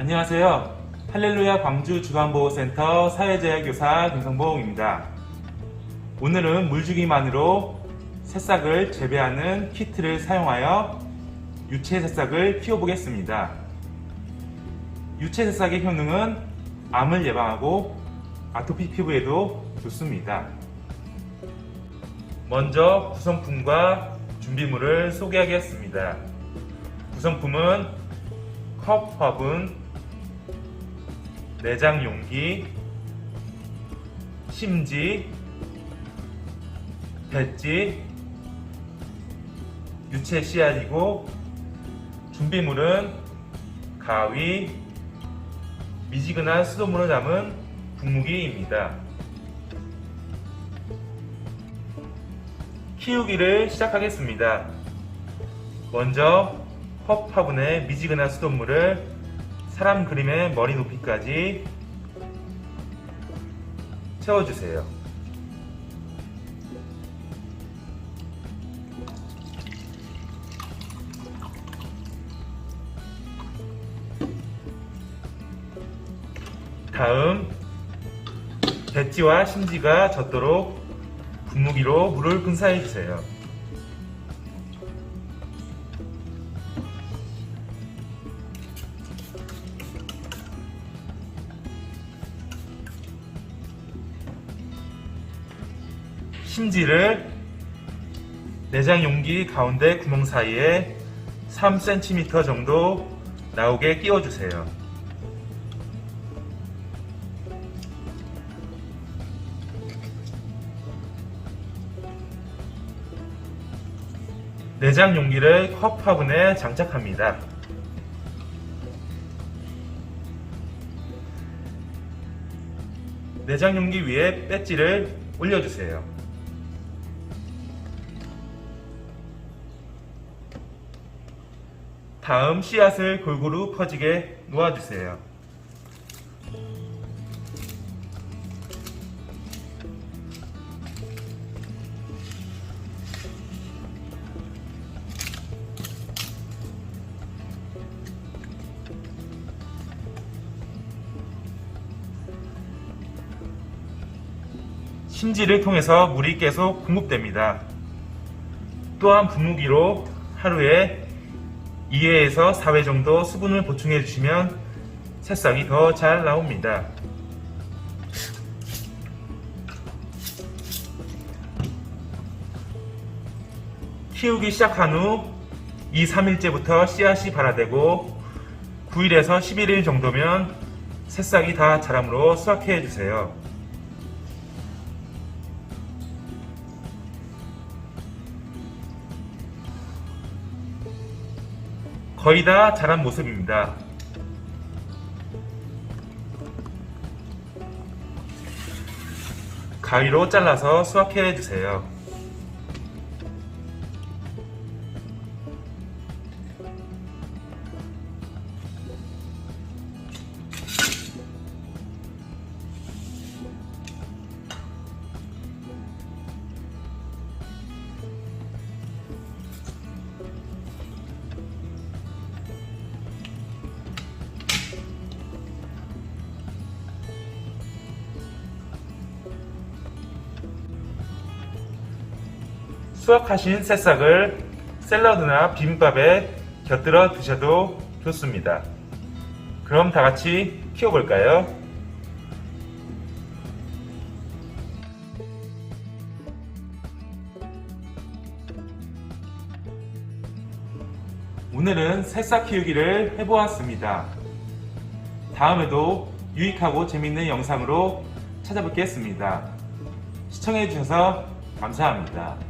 안녕하세요. 할렐루야 광주 주간보호센터 사회재해교사 김성봉입니다. 오늘은 물주기만으로 새싹을 재배하는 키트를 사용하여 유채 새싹을 키워보겠습니다. 유채 새싹의 효능은 암을 예방하고 아토피 피부에도 좋습니다. 먼저 구성품과 준비물을 소개하겠습니다. 구성품은 컵 화분, 내장 용기, 심지, 배지, 유채 씨앗이고 준비물은 가위, 미지근한 수돗물을 담은 분무기입니다. 키우기를 시작하겠습니다. 먼저 컵 화분에 미지근한 수돗물을 사람 그림의 머리 높이까지 채워주세요. 다음 배지와 심지가 젖도록 분무기로 물을 분사해 주세요. 심지를 내장 용기 가운데 구멍 사이에 3cm 정도 나오게 끼워주세요. 내장 용기를 컵 화분에 장착합니다. 내장 용기 위에 배지를 올려주세요. 다음 씨앗을 골고루 퍼지게 놓아주세요. 심지를 통해서 물이 계속 공급됩니다. 또한 분무기로 하루에 2회에서 4회 정도 수분을 보충해 주시면 새싹이 더 잘 나옵니다. 키우기 시작한 후 2, 3일째부터 씨앗이 발화되고 9일에서 11일 정도면 새싹이 다 자라므로 수확해 주세요. 거의 다 자란 모습입니다. 가위로 잘라서 수확해 주세요. 수확하신 새싹을 샐러드나 비빔밥에 곁들여 드셔도 좋습니다. 그럼 다 같이 키워볼까요? 오늘은 새싹 키우기를 해보았습니다. 다음에도 유익하고 재밌는 영상으로 찾아뵙겠습니다. 시청해주셔서 감사합니다.